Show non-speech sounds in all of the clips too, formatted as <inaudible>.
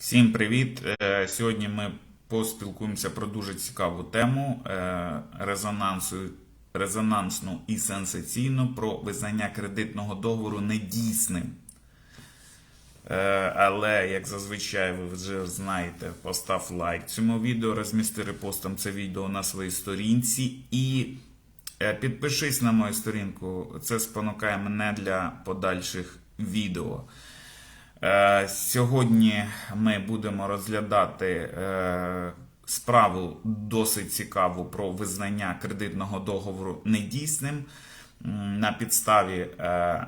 Всім привіт! Е, Сьогодні ми поспілкуємося про дуже цікаву тему е, резонансну і сенсаційну про визнання кредитного договору недійсним. Е, Але, як зазвичай, ви вже знаєте, постав лайк цьому відео, розмісти репостом це відео на своїй сторінці і підпишись на мою сторінку. Це спонукає мене для подальших відео. Е, Сьогодні ми будемо розглядати е, справу досить цікаву про визнання кредитного договору недійсним на підставі. е,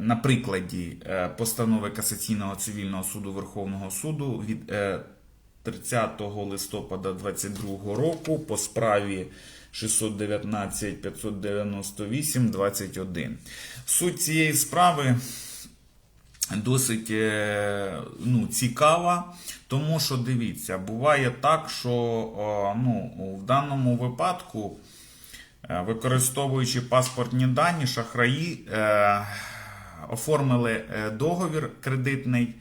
На прикладі постанови Касаційного цивільного суду Верховного суду від е, 30 листопада 2022 року по справі 619 598 21. Суть цієї справи досить е, ну, цікава, тому що дивіться, буває так, що ну, в даному випадку, е, використовуючи паспортні дані, шахраї е, оформили е, договір кредитний.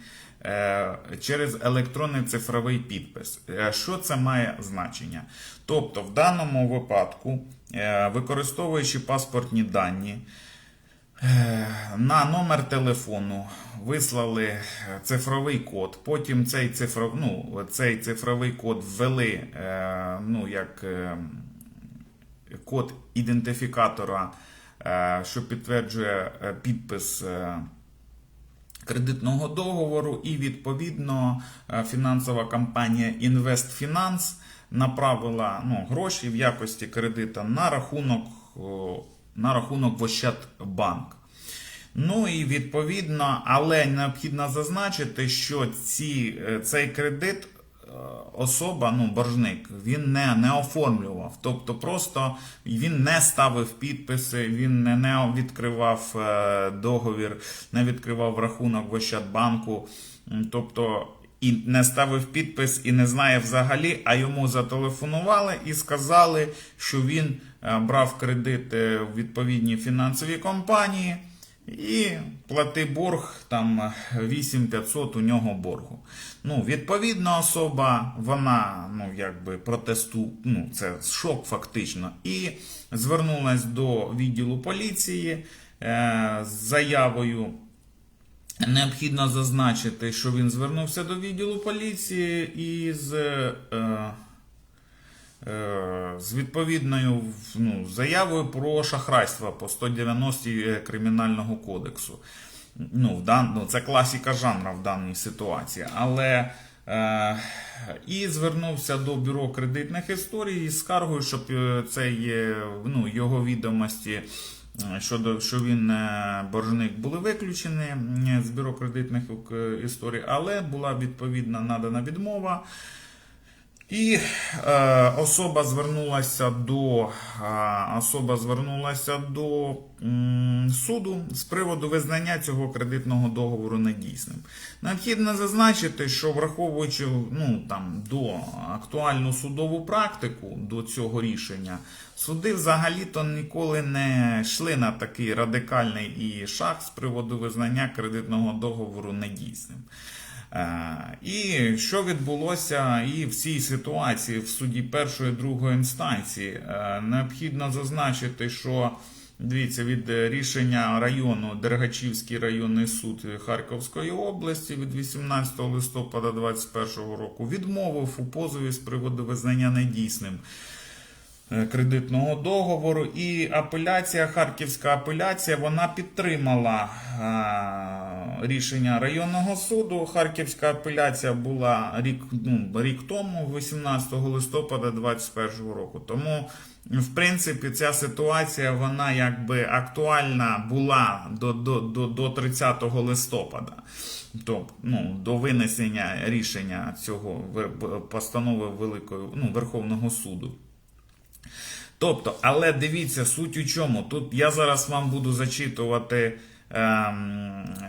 е, Через електронний цифровий підпис. Е, Що це має значення? Тобто, в даному випадку, е, використовуючи паспортні дані, Е, на номер телефону вислали цифровий код. Потім цей цифров, ну, цей цифровий код ввели е, ну, як е, код ідентифікатора, е, що підтверджує е, підпис. е, Кредитного договору, і відповідно е, фінансова компанія InvestFinance направила ну, гроші в якості кредита на рахунок на рахунок в Ощадбанк. Ну і відповідно, але необхідно зазначити, що ці, е, цей кредит е, особа, ну, боржник, він не, не оформлював. Тобто просто він не ставив підписи, він не, не відкривав е, договір, не відкривав рахунок в Ощадбанку. Тобто і не ставив підпис і не знає взагалі, а йому зателефонували і сказали, що він е, брав кредит е, в відповідній фінансовій компанії. І плати борг там 8500 у нього боргу. Ну, відповідна особа, вона ну, якби протесту, ну, це шок фактично. І звернулась до відділу поліції е, з заявою. Необхідно зазначити, що він звернувся до відділу поліції із, е, е, з відповідною ну, заявою про шахрайство по 190 Кримінального кодексу. Ну, в дан, ну, це класика жанра в даній ситуації. Але е, і звернувся до бюро кредитних історій з скаргою, щоб е, цей, е, ну, його відомості. Щодо що він е, боржник були виключені з бюро кредитних е, історій, але була відповідна надана відмова. І е, особа звернулася до е, особа звернулася до м, суду з приводу визнання цього кредитного договору недійсним. Необхідно зазначити, що враховуючи ну, там, до актуальну судову практику до цього рішення, суди взагалі-то ніколи не йшли на такий радикальний і шаг з приводу визнання кредитного договору недійсним. Е, І що відбулося і в цій ситуації в суді першої другої інстанції? Е, Необхідно зазначити, що дивіться від рішення району Дергачівський районний суд Харківської області від 18 листопада 2021 року відмовив у позові з приводу визнання недійсним е, кредитного договору. І апеляція, Харківська апеляція, вона підтримала рішення районного суду. Харківська апеляція була рік, ну, рік тому, 18 листопада 2021 року. Тому, в принципі, ця ситуація вона якби актуальна була до, до, до, до 30 листопада. Тобто, ну, до винесення рішення цього постанови Великої ну, Верховного суду. Тобто, але дивіться, суть у чому. Тут я зараз вам буду зачитувати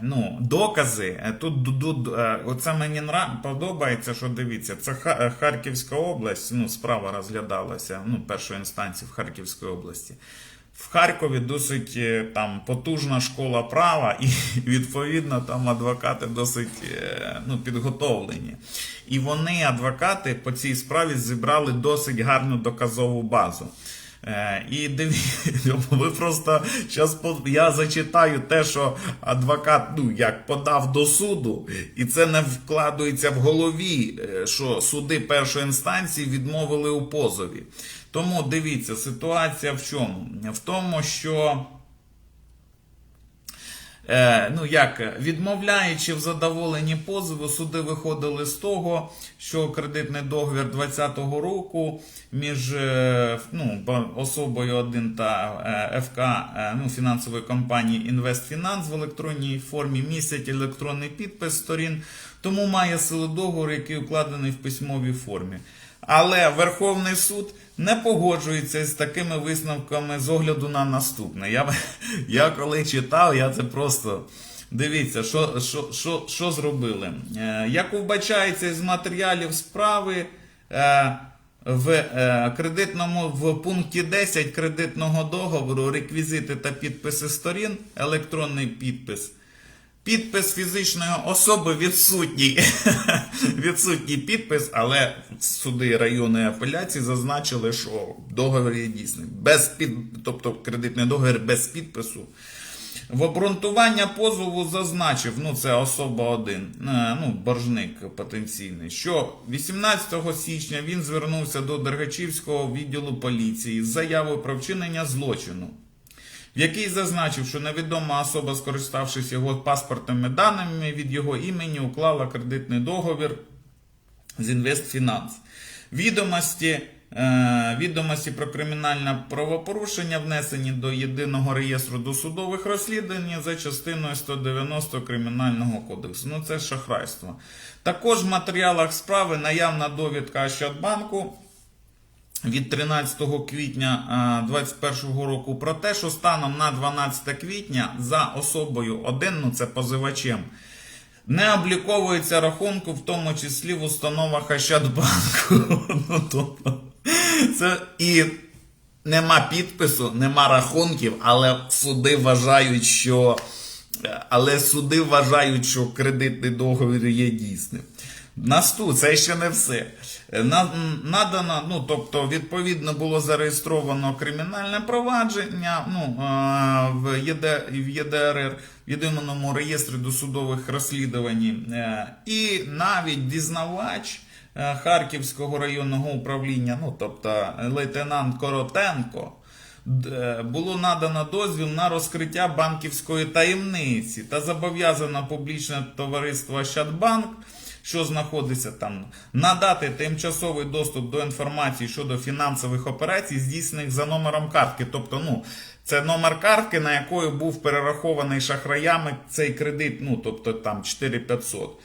ну, докази. Тут ду- е, оце мені подобається, що дивіться, це е, Харківська область, ну, справа розглядалася ну, першої інстанції в Харківській області. В Харкові досить е, там потужна школа права, і відповідно там адвокати досить ну, підготовлені. І вони, адвокати, по цій справі зібрали досить гарну доказову базу. Е, І дивіться, <laughs> ви просто зараз я зачитаю те, що адвокат ну, як подав до суду, і це не вкладується в голові, е, що суди першої інстанції відмовили у позові. Тому дивіться, ситуація в чому? В тому, що. Е, ну як, відмовляючи в задоволенні позову, суди виходили з того, що кредитний договір 2020 року між е, ну, особою 1 та е, ФК ну, фінансової компанії Інвестфінанс в електронній формі містять електронний підпис сторін, тому має силу договору, який укладений в письмовій формі. Але Верховний суд не погоджується з такими висновками з огляду на наступне. Я, я коли читав, я це просто. Дивіться, що, що, що, що зробили. Е, Як вбачається із матеріалів справи, е, в е, кредитному в пункті 10 кредитного договору реквізити та підписи сторін, електронний підпис. Підпис фізичної особи відсутній. <laughs> відсутній підпис, але суди районної апеляції зазначили, що договір є дійсний. Без під... Тобто кредитний договір без підпису. В обґрунтування позову зазначив, ну це особа один, е, ну боржник потенційний, що 18 січня він звернувся до Дергачівського відділу поліції з заявою про вчинення злочину в якій зазначив, що невідома особа, скориставшись його паспортними даними від його імені, уклала кредитний договір з Інвестфінанс. Відомості, е, відомості про кримінальне правопорушення внесені до єдиного реєстру досудових розслідувань за частиною 190 Кримінального кодексу. Ну це шахрайство. Також в матеріалах справи наявна довідка Ощадбанку від 13 квітня 2021 року про те, що станом на 12 квітня за особою 1, ну це позивачем, не обліковується рахунку, в тому числі в установах Ощадбанку. <laughs> Ну, тобто, це і нема підпису, нема рахунків, але суди вважають, що. Але суди вважають, що кредитний договір є дійсним. Наступ, це ще не все. Надано, ну тобто, відповідно було зареєстровано кримінальне провадження ну, е, в, ЄД, в ЄДРР, в єдиному реєстрі досудових розслідувань. Е, І навіть дізнавач е, Харківського районного управління, ну тобто лейтенант Коротенко. Е, було надано дозвіл на розкриття банківської таємниці та зобов'язано публічне товариство Ощадбанк, що знаходиться там, надати тимчасовий доступ до інформації щодо фінансових операцій, здійснених за номером картки. Тобто, ну, це номер картки, на якої був перерахований шахраями цей кредит, ну, тобто там 4500.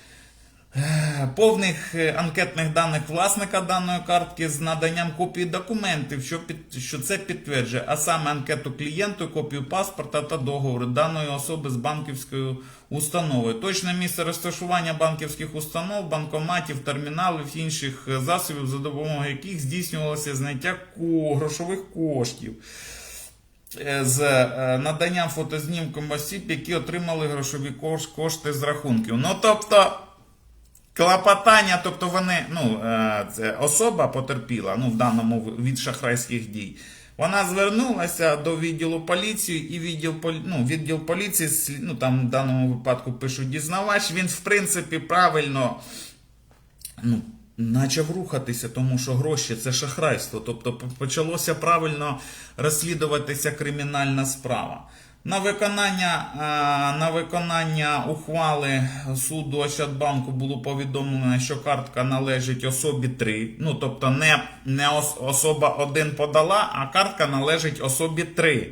Е, Повних е, анкетних даних власника даної картки з наданням копії документів, що, під, що це підтверджує, а саме анкету клієнту, копію паспорта та договору даної особи з банківською установою. Точне місце розташування банківських установ, банкоматів, терміналів, інших е, засобів, за допомогою яких здійснювалося зняття грошових коштів з наданням фотознімком осіб, які отримали грошові кошти з рахунків. Ну тобто. Клопотання, тобто вони, ну, е, це особа потерпіла, ну, в даному від шахрайських дій. Вона звернулася до відділу поліції, і відділ, ну, відділ поліції, ну, там в даному випадку пишуть дізнавач, він, в принципі, правильно ну, почав рухатися, тому що гроші це шахрайство. Тобто почалося правильно розслідуватися кримінальна справа. На виконання, е, на виконання ухвали суду Ощадбанку було повідомлено, що картка належить особі 3. Ну, тобто не, не ос- особа 1 подала, а картка належить особі 3.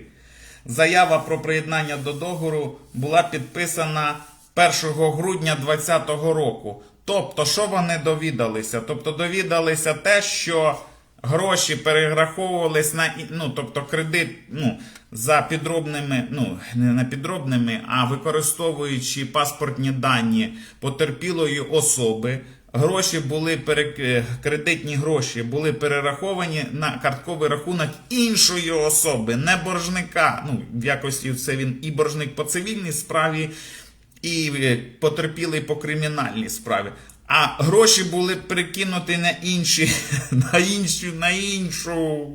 Заява про приєднання до договору була підписана 1 грудня 2020 року. Тобто, що вони довідалися? Тобто довідалися те, що гроші перераховувались на ну, тобто кредит ну, за підробними, ну не на підробними, а використовуючи паспортні дані потерпілої особи. гроші були е, кредитні гроші були перераховані на картковий рахунок іншої особи, не боржника. Ну, в якості це він і боржник по цивільній справі, і е, потерпілий по кримінальній справі. А гроші були перекинуті на інші, <laughs> на іншу, на іншу,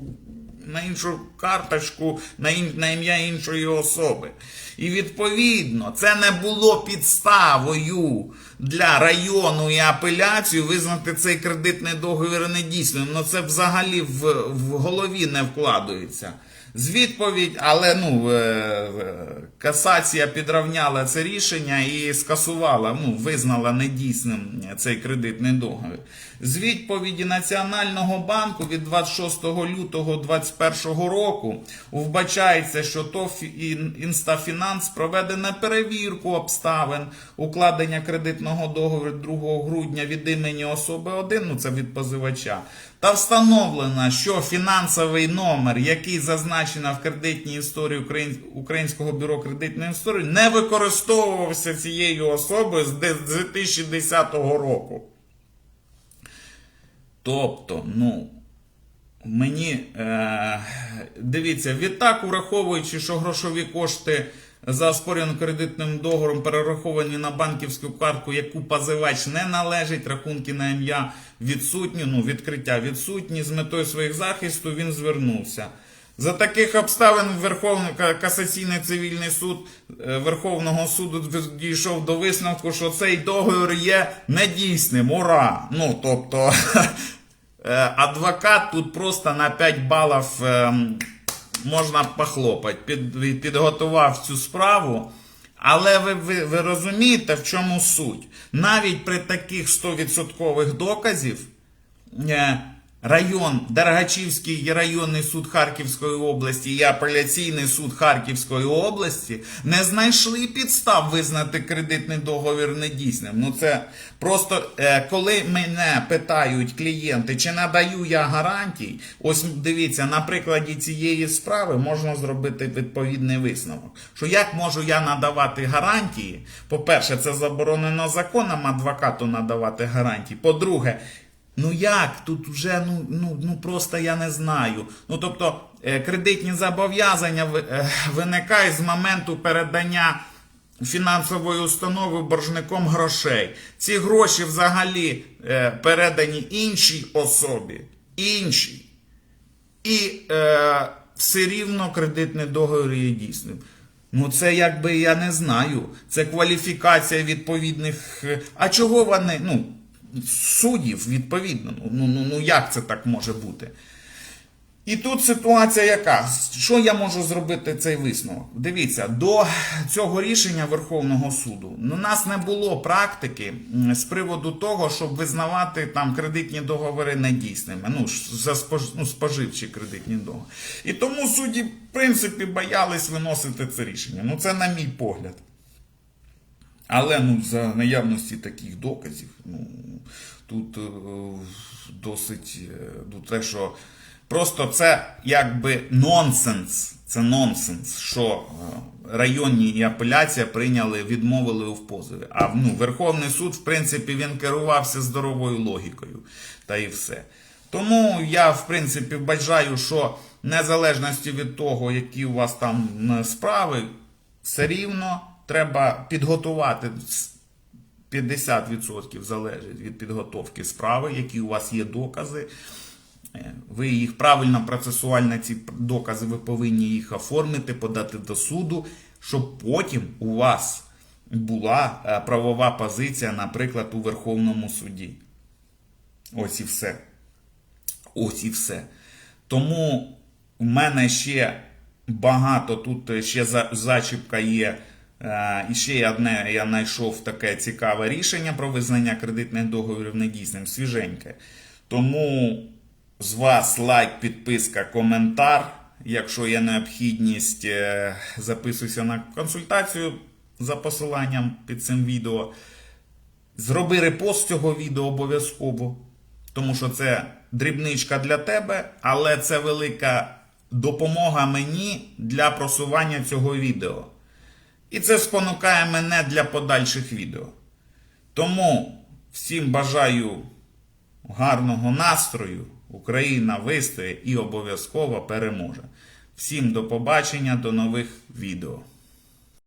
на іншу карточку, на, ін, на ім'я іншої особи. І відповідно, це не було підставою для району і апеляцію визнати цей кредитний договір недійсним. Ну це взагалі в, в голові не вкладається. З відповідь, але ну е, е, касація підравняла це рішення і скасувала, ну визнала недійсним цей кредитний договір. З відповіді Національного банку від 26 лютого 2021 року вбачається, що ТОВ «Ін- Інстафінанс проведено перевірку обставин укладення кредитного договору 2 грудня від імені особи 1, ну це від позивача, та встановлено, що фінансовий номер, який зазначено в кредитній історії Українського бюро кредитної історії, не використовувався цією особою з 2010 року. Тобто, ну, мені е, дивіться, відтак, враховуючи, що грошові кошти за оспореним кредитним договором перераховані на банківську картку, яку позивач не належить, рахунки на ім'я відсутні, ну, відкриття відсутні, з метою своїх захисту він звернувся. За таких обставин Верховний касаційний цивільний суд е, Верховного суду дійшов до висновку, що цей договір є недійсним. Ура! Ну, тобто, <laughs> е, адвокат тут просто на 5 балів ем, можна похлопати. Під, підготував цю справу. Але ви, ви, ви розумієте, в чому суть? Навіть при таких 100% доказів е, район, Дергачівський районний суд Харківської області і апеляційний суд Харківської області не знайшли підстав визнати кредитний договір недійсним. Ну це просто е, коли мене питають клієнти, чи надаю я гарантій, ось дивіться, на прикладі цієї справи можна зробити відповідний висновок. Що як можу я надавати гарантії? По-перше, це заборонено законом адвокату надавати гарантії. По-друге, Ну як? Тут вже ну, ну, ну просто я не знаю. Ну тобто е, кредитні зобов'язання е, виникають з моменту передання фінансової установи боржником грошей. Ці гроші взагалі е, передані іншій особі. Іншій. І е, все рівно кредитний договір є дійсним. Ну, це якби я не знаю. Це кваліфікація відповідних. А чого вони? Ну, суддів, відповідно. Ну, ну, ну як це так може бути? І тут ситуація яка? Що я можу зробити цей висновок? Дивіться, до цього рішення Верховного суду у нас не було практики з приводу того, щоб визнавати там кредитні договори недійсними. Ну, за спож... ну, споживчі кредитні договори. І тому судді, в принципі, боялись виносити це рішення. Ну, це на мій погляд. Але ну, за наявності таких доказів, ну, тут е, досить е, ну, те, що просто це якби нонсенс. Це нонсенс, що е, районні і апеляція прийняли, відмовили в позові. А ну, Верховний суд, в принципі, він керувався здоровою логікою. Та і все. Тому я, в принципі, бажаю, що незалежності від того, які у вас там справи, все рівно треба підготувати 50% залежить від підготовки справи, які у вас є докази. Е, Ви їх правильно процесуально ці докази, ви повинні їх оформити, подати до суду, щоб потім у вас була е, правова позиція, наприклад, у Верховному суді. Ось і все. Ось і все. Тому в мене ще багато тут ще зачіпка є. Е, І ще одне я знайшов таке цікаве рішення про визнання кредитних договорів недійсним, свіженьке. Тому з вас лайк, підписка, коментар. Якщо є необхідність, е, записуйся на консультацію за посиланням під цим відео. Зроби репост цього відео обов'язково, тому що це дрібничка для тебе, але це велика допомога мені для просування цього відео. І це спонукає мене для подальших відео. Тому Всім бажаю гарного настрою. Україна вистоє і обов'язково переможе. Всім до побачення, до нових відео.